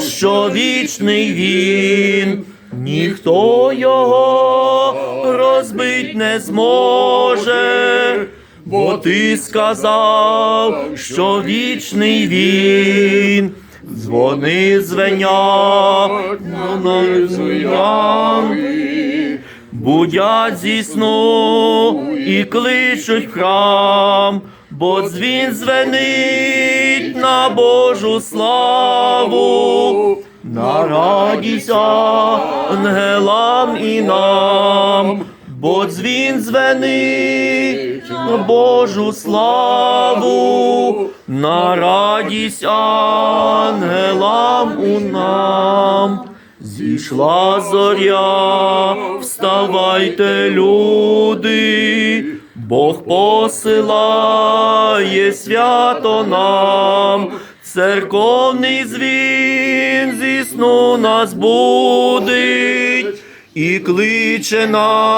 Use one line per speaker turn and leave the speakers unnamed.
що вічний він, ніхто його розбить не зможе, бо ти сказав, що вічний він, дзвони звенять на будять зі сну і кличуть храм, бо дзвін звенить Божу славу, на радість ангелам і нам, бо дзвін звенить Божу славу, на радість ангелам у нам. Зійшла зоря, вставайте, люди, Бог посилає свято нам, церковний дзвін зі сну нас будить і кличе нас.